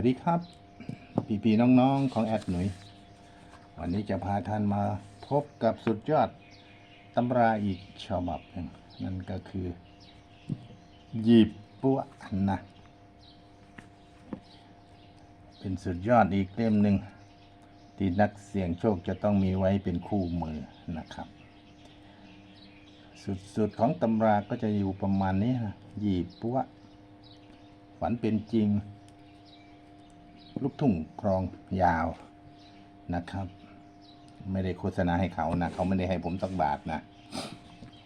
วัสดีครับ พี่ๆน้องๆของแอดหนุย วันนี้จะพาท่านมาพบกับสุดยอดตำราอีกฉบับหนึ่งนั่นก็คือ หยิบปัวนะ เป็นสุดยอดอีกเล่มหนึ่งที่นักเสี่ยงโชคจะต้องมีไว้เป็นคู่มือนะครับ สุดๆของตำราก็จะอยู่ประมาณนี้นะหยิบปัวฝันเป็นจริง ลูกทุ่งครองยาวนะครับ ไม่ได้โฆษณาให้เขานะเขาไม่ได้ให้ผมสักบาทนะ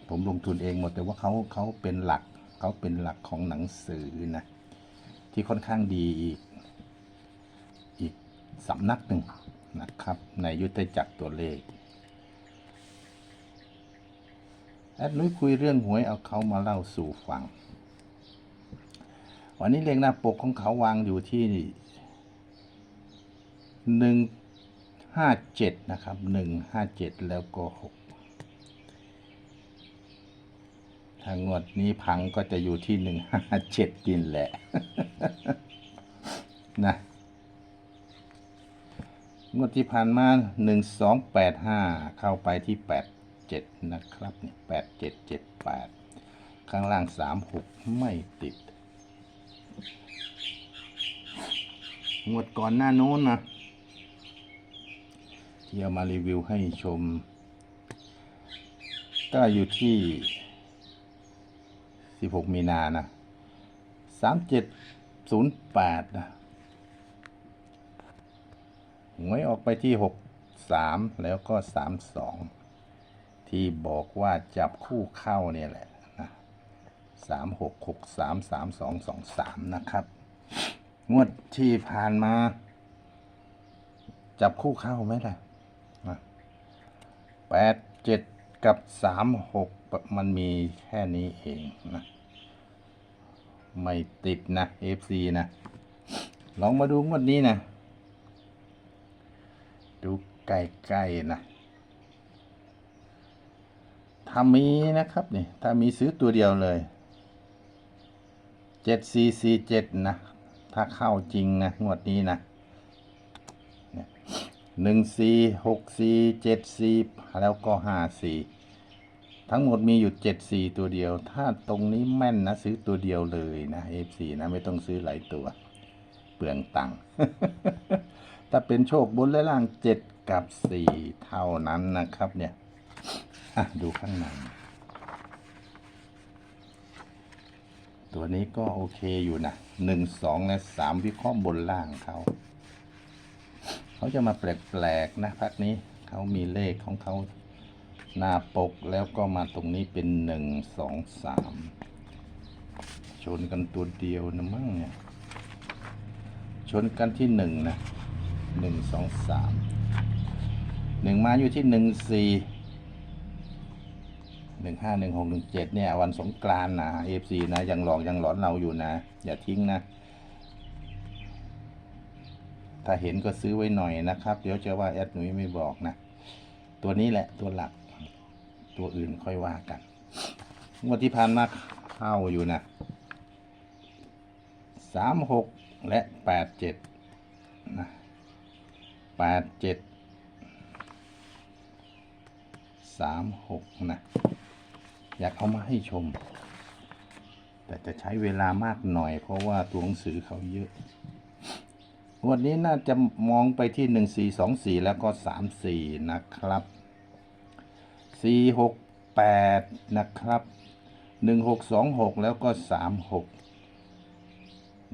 ผมลงทุนเองหมดแต่ว่าเขาเขาเป็นหลักเขาเป็นหลักของหนังสือนะ ที่ค่อนข้างดีอีก อีกสำนักหนึ่งนะครับ ในยุทธจักรตัวเลขแอดนุ้ยคุยเรื่องหวยเอาเขามาเล่าสู่ฟัง วันนี้เลขหน้าปกของเขาวางอยู่ที่ หนึ่งห้าเจ็ดนะครับหนึ่งห้าเจ็ดแล้วก็หกถ้างวดนี้พังก็จะอยู่ที่หนึ่งห้าเจ็ดกินแหละ นะงวดที่ผ่านมาหนึ่งสองแปดห้าเข้าไปที่แปดเจ็ดนะครับเนี่ยแปดเจ็ดเจ็ดแปดข้างล่างสามหกไม่ติด งวดก่อนหน้าโน้นนะ ที่เอามารีวิวให้ชม ก็อยู่ที่ 16 มีนานะ 3708 นะหวยออกไปที่ 63 แล้วก็ 32 ที่บอกว่าจับคู่เข้าเนี่ยแหละนะ3663 3223 นะครับ งวดที่ผ่านมาจับคู่เข้าไหมล่ะ แปดเจ็ดกับสามหกมันมีแค่นี้เองนะ ไม่ติดนะ FC นะ ลองมาดูงวดนี้นะ ดูใกล้ๆนะถ้ามีนะครับนี่ถ้ามีซื้อตัวเดียวเลยเจ็ดสี่สี่เจ็ดนะ ถ้าเข้าจริงนะ งวดนี้นะ หนึ่งสี่หกสี่เจ็ดสี่แล้วก็ห้าสี่ทั้งหมดมีอยู่เจ็ดสี่ตัวเดียว ถ้าตรงนี้แม่นนะซื้อตัวเดียวเลยนะเอฟซีนะไม่ต้องซื้อหลายตัว เปลืองตังค์ถ้าเป็นโชคบนและล่างเจ็ดกับสี่เท่านั้นนะครับเนี่ยดูข้างในตัวนี้ก็โอเคอยู่นะหนึ่งสองและสามวิเคราะห์บนล่างเขา เขาจะมาแปลกๆนะพักนี้เขามีเลขของเขาหน้าปกแล้วก็มาตรงนี้เป็นหนึ่งสองสามชนกันตัวเดียวนะมั่งเนี่ยชนกันที่หนึ่งนะหนึ่งสองสามหนึ่งมาอยู่ที่หนึ่งสี่หนึ่งห้าหนึ่งหกหนึ่งเจ็ดเนี่ย วันสงกรานต์นะเอฟซีนะ ยังหลอกยังหลอนเราอยู่นะ อย่าทิ้งนะ ถ้าเห็นก็ซื้อไว้หน่อยนะครับ เดี๋ยวจะว่าแอดหนุ่ยไม่บอกนะ ตัวนี้แหละตัวหลัก ตัวอื่นค่อยว่ากันงวดที่ผ่านมาเข้าอยู่นะสามหกและแปดเจ็ดนะแปดเจ็ดสามหกนะอยากเอามาให้ชม แต่จะใช้เวลามากหน่อยเพราะว่าตัวหนังสือเขาเยอะ วันนี้น่าจะมองไปที่หนึ่งสี่สองสี่แล้วก็สามสี่นะครับสี่หกแปดนะครับหนึ่งหกสองหกแล้วก็สามหก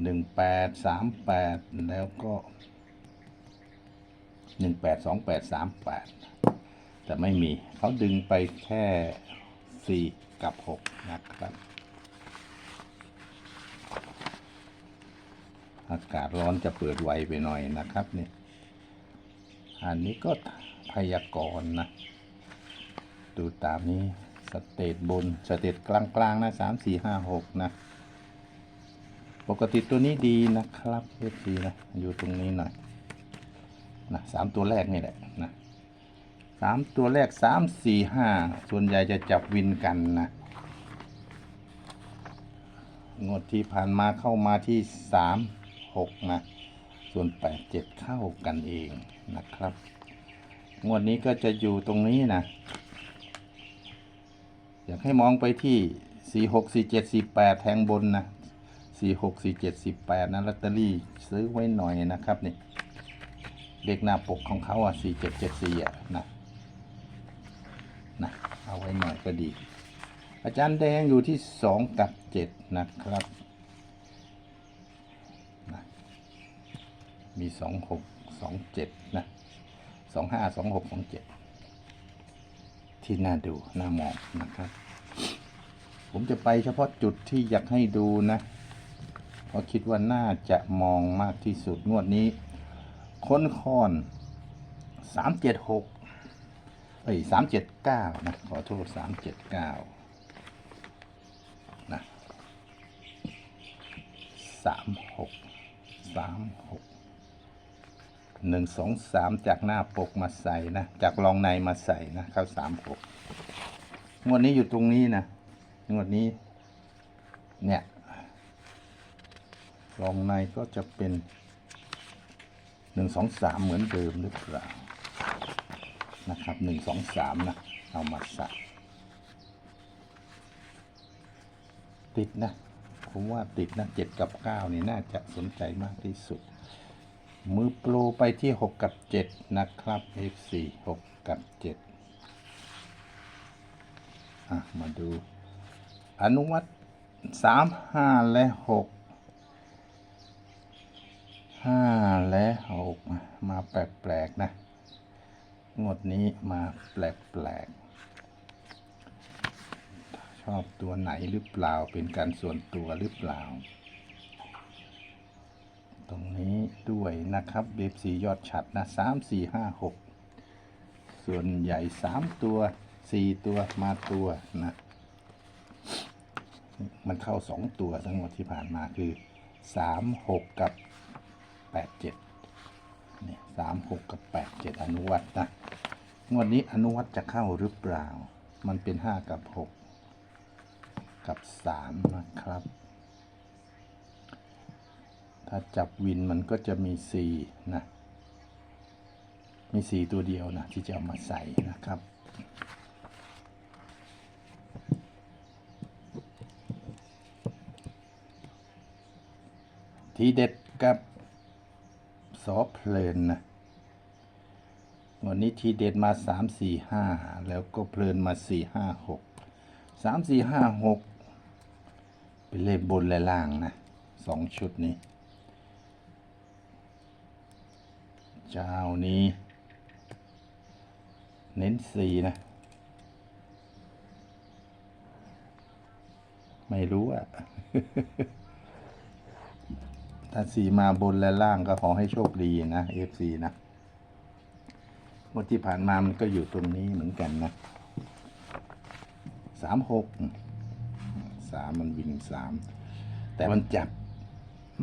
หนึ่งแปดสามแปดแล้วก็หนึ่งแปดสองแปดสามแปดแต่ไม่มีเขาดึงไปแค่สี่กับหกนะครับ อากาศร้อนจะเปิดไวไปหน่อยนะครับเนี่ยอันนี้ก็พยากรณ์นะ ดูตามนี้สเตตบนสเตตกลางๆนะสามสี่ห้าหกนะ ปกติตัวนี้ดีนะครับเอฟซีนะ อยู่ตรงนี้หน่อยนะสามตัวแรกนี่แหละนะสามตัวแรกสามสี่ห้าส่วนใหญ่จะจับวินกันนะงวดที่ผ่านมาเข้ามาที่สาม หกนะ ส่วนแปดเจ็ดเข้ากันเองนะครับ งวดนี้ก็จะอยู่ตรงนี้นะ อยากให้มองไปที่สี่หกสี่เจ็ดสี่แปดแทงบนนะสี่หกสี่เจ็ดสี่แปดนะลอตเตอรี่ซื้อไว้หน่อยนะครับนี่เลขหน้าปกของเขาอะสี่เจ็ดเจ็ดสี่อะนะนะเอาไว้หน่อยก็ดี อาจารย์แดงอยู่ที่สองกับเจ็ดนะครับนะ มีสองหกสองเจ็ดนะสองห้าสองหกสองเจ็ดที่น่าดูน่ามองนะครับ ผมจะไปเฉพาะจุดที่อยากให้ดูนะ เพราะคิดว่าน่าจะมองมากที่สุดงวดนี้ ค้นคอนสามเจ็ดหกเอ้ยสามเจ็ดเก้านะ ขอโทษสามเจ็ดเก้านะสามหกสามหก หนึ่งสองสามจากหน้าปกมาใส่นะ จากรองในมาใส่นะเข้าสามหกงวดนี้อยู่ตรงนี้นะงวดนี้ เนี่ยรองในก็จะเป็นหนึ่งสองสามเหมือนเดิมหรือเปล่านะครับหนึ่งสองสามนะ เอามาใส่ติดนะ ผมว่าติดนะเจ็ดกับเก้านี่น่าจะสนใจมากที่สุด มือโปรไปที่หกกับเจ็ดนะครับ F4 หกกับเจ็ดอะ มาดู อนุวัตสามห้าและหกห้าและหกมาแปลกๆนะ งวดนี้มาแปลกๆ ชอบตัวไหนหรือเปล่าเป็นการส่วนตัวหรือเปล่า ตรงนี้ด้วยนะครับเบฟสียอดฉัดนะสามสี่ห้าหกส่วนใหญ่สามตัวสี่ตัวมาตัวนะมันเข้าสองตัวทั้งหมดที่ผ่านมาคือสามหกกับแปดเจ็ดนี่สามหกกับแปดเจ็ดอนุวัตนะงวดนี้อนุวัตจะเข้าหรือเปล่า มันเป็นห้ากับหกกับสามนะครับ ถ้าจับวินมันก็จะมีสี่นะ มีสี่ตัวเดียวนะ ที่จะเอามาใส่นะครับ ทีเด็ดกับสอเพลินนะ วันนี้ทีเด็ดมาสามสี่ห้าแล้วก็เพลินมาสี่ห้าหกสามสี่ห้าหกเป็นเลขบนและล่างนะสองชุดนี้ เจ้านี้ เน้นสีนะ ไม่รู้อะถ้าสีมาบนและล่างก็ขอให้โชคดีนะ FC นะงวดที่ผ่านมามันก็อยู่ตรงนี้เหมือนกันนะสามหกสามมันวิ่งสามแต่มันจับ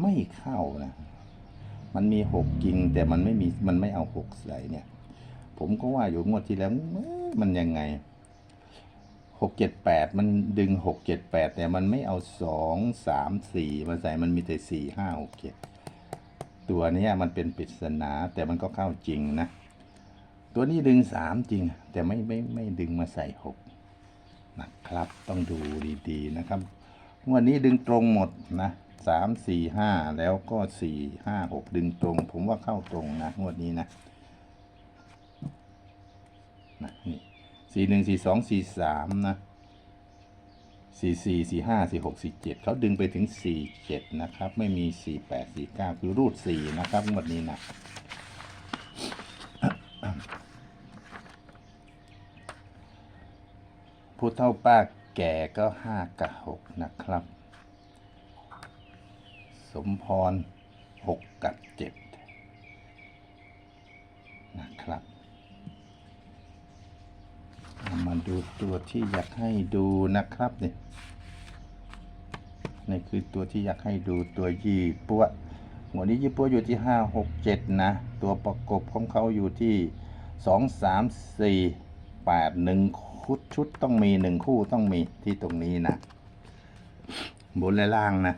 ไม่เข้านะ มันมีหกจริงแต่มันไม่มีมันไม่เอาหกใส่เนี่ย ผมก็ว่าอยู่งวดที่แล้วมันยังไงหกเจ็ดแปดมันดึงหกเจ็ดแปดแต่มันไม่เอาสองสามสี่มาใส่มันมีแต่สี่ห้าหกเจ็ดตัวนี้มันเป็นปริศนาแต่มันก็เข้าจริงนะ ตัวนี้ดึงสามจริง แต่ไม่ไม่ไม่ดึงมาใส่หกนะครับ ต้องดูดีๆนะครับ วันนี้ดึงตรงหมดนะ สามสี่ห้าแล้วก็สี่ห้าหกดึงตรง ผมว่าเข้าตรงนะงวดนี้นะนะนี่สี่หนึ่งสี่สองสี่สามนะสี่สี่สี่ห้าสี่หกสี่เจ็ดเขาดึงไปถึงสี่เจ็ดนะครับ ไม่มีสี่แปดสี่เก้าคือรูดสี่นะครับงวดนี้นะผู้เท่าป้าแก่ก็ห้ากับหกนะครับ สมพรหกกับเจ็ดนะครับามาดูตัวที่อยากให้ดูนะครับนี่นี่คือตัวที่อยากให้ดูตัวยี่ปัวหัวนี้ยี่ปัวอยู่ที่ห้าหกเจ็ดนะ ตัวประกบของเขาอยู่ที่สองสามสี่แปดหนึ่งชุดชุดต้องมีหนึ่งคู่ต้องมีที่ตรงนี้นะ บนและล่างนะ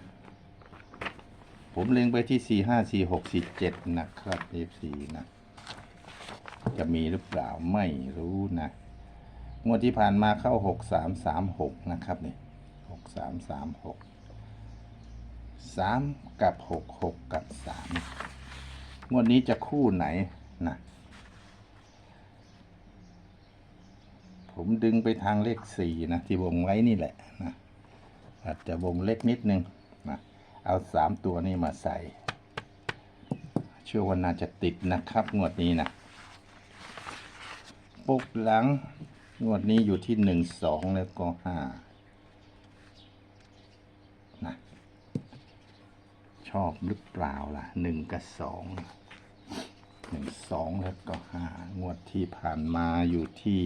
ผมเล็งไปที่สี่ห้าสี่หกสี่เจ็ดนะครับ F4 นะ จะมีหรือเปล่าไม่รู้นะ งวดที่ผ่านมาเข้าหกสามสามหกนะครับนี่หกสามสามหกสามกับหกหกกับสามงวดนี้จะคู่ไหนนะผมดึงไปทางเลขสี่นะ ที่วงไว้นี่แหละนะอาจจะวงเล็กนิดนึง เอาสามตัวนี้มาใส่ เชื่อว่าน่าจะติดนะครับ งวดนี้นะปุกหลัง งวดนี้อยู่ที่หนึ่งสองแล้วก็ห้านะชอบหรือเปล่าล่ะหนึ่งกับสองหนึ่งสองแล้วก็ห้างวดที่ผ่านมาอยู่ที่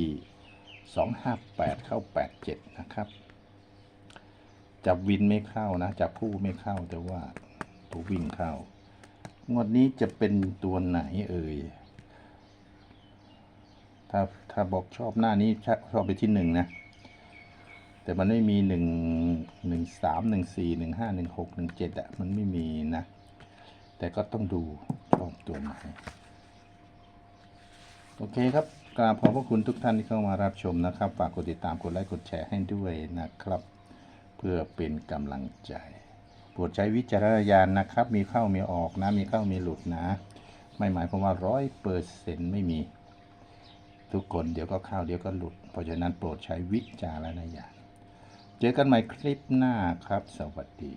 สองห้าแปดเข้าแปดเจ็ดนะครับ จับวินไม่เข้านะ จับผู้ไม่เข้าแต่ว่าตัววิ่งเข้างวดนี้จะเป็นตัวไหนเอ่ย ถ้าถ้าบอกชอบหน้านี้ชอบชอบไปที่หนึ่งนะ แต่มันไม่มีหนึ่งหนึ่งสามหนึ่งสี่หนึ่งห้าหนึ่งหกหนึ่งเจ็ดอะมันไม่มีนะ แต่ก็ต้องดูชอบตัวไหน โอเคครับกราบขอบพระคุณทุกท่านที่เข้ามารับชมนะครับ ฝากกดติดตามกดไลค์กดแชร์ให้ด้วยนะครับ เพื่อเป็นกำลังใจโปรดใช้วิจารณญาณนะครับ มีเข้ามีออกนะ มีเข้ามีหลุดนะ ไม่หมายความว่าร้อยเปอร์เซ็นต์ไม่มี ทุกคนเดี๋ยวก็เข้าเดี๋ยวก็หลุด เพราะฉะนั้นโปรดใช้วิจารณญาณ เจอกันใหม่คลิปหน้าครับ สวัสดี